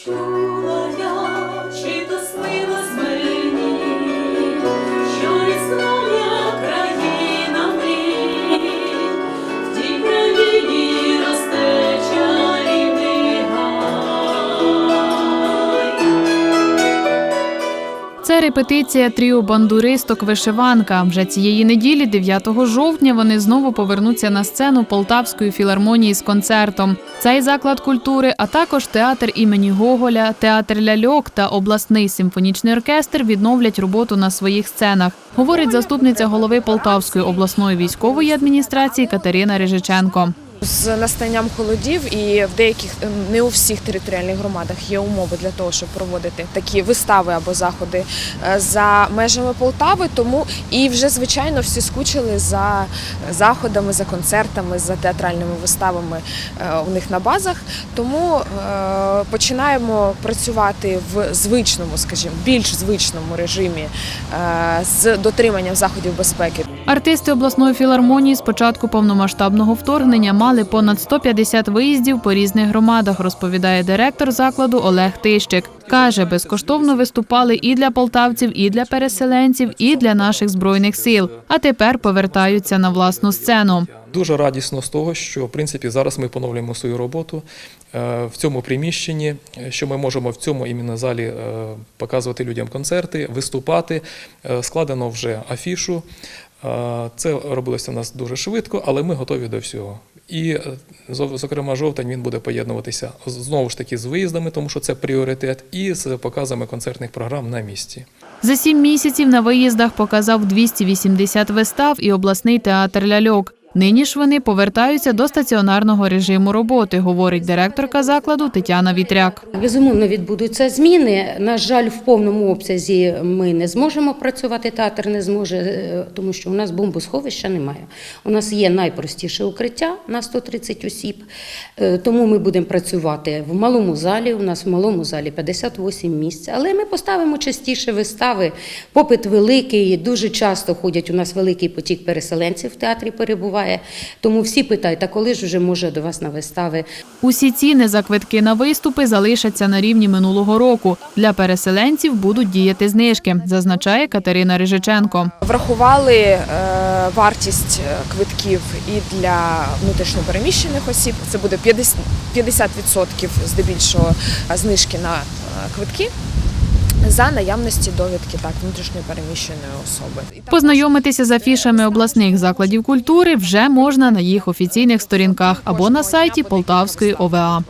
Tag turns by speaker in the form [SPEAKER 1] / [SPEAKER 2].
[SPEAKER 1] strong. Репетиція тріо бандуристок Вишиванка. Вже цієї неділі, 9 жовтня, вони знову повернуться на сцену Полтавської філармонії з концертом. Цей заклад культури, а також театр імені Гоголя, театр ляльок та обласний симфонічний оркестр відновлять роботу на своїх сценах. Говорить заступниця голови Полтавської обласної військової адміністрації Катерина Рижиченко.
[SPEAKER 2] З настанням холодів і в деяких ем, не у всіх територіальних громадах є умови для того, щоб проводити такі вистави або заходи е, за межами Полтави. Тому і вже звичайно всі скучили за заходами, за концертами, за театральними виставами е, у них на базах. Тому е, починаємо працювати в звичному, скажімо, більш звичному режимі з дотриманням заходів безпеки.
[SPEAKER 1] Артисти обласної філармонії з початку повномасштабного вторгнення мали понад 150 виїздів по різних громадах, розповідає директор закладу Олег Тищик. Каже, безкоштовно виступали і для полтавців, і для переселенців, і для наших збройних сил. А тепер повертаються на власну сцену.
[SPEAKER 3] Дуже радісно з того, що в принципі зараз ми поновлюємо свою роботу е, в цьому приміщенні, е, що ми можемо в цьому іменно залі е, показувати людям концерти, виступати. Складено вже афішу. Це робилося в нас дуже швидко, але ми готові до всього. І, е, зокрема, жовтень він буде поєднуватися знову ж таки з виїздами, тому що це пріоритет, і з показами концертних програм на місці.
[SPEAKER 1] За сім місяців на виїздах показав 280 вистав і обласний театр ляльок. Нині ж вони повертаються до стаціонарного режиму роботи, говорить директорка закладу Тетяна Вітряк.
[SPEAKER 4] Безумовно, відбудуться зміни. На жаль, в повному обсязі ми не зможемо працювати. Театр не зможе, е, тому що у нас бомбосховища немає. У нас є найпростіше укриття на 130 осіб. Е, Тому ми будемо працювати в малому залі. У нас в малому залі 58 місць. Але ми поставимо частіше вистави. Попит великий. Дуже часто ходять. У нас великий потік переселенців в театрі перебуває. Тому всі питають, а коли ж вже може до вас на вистави
[SPEAKER 1] Усі ціни за квитки на виступи залишаться на рівні минулого року. Для переселенців будуть діяти знижки, зазначає Катерина Рижиченко.
[SPEAKER 2] Врахували е, вартість е, квитків і для внутрішньопереміщених осіб. Це буде 50%, 50% здебільшого знижки на е, квитки за наявності довідки так внутрішньопереміщеної особи.
[SPEAKER 1] Познайомитися з афішами обласних закладів культури вже можна на їх офіційних сторінках або на сайті Полтавської ОВА.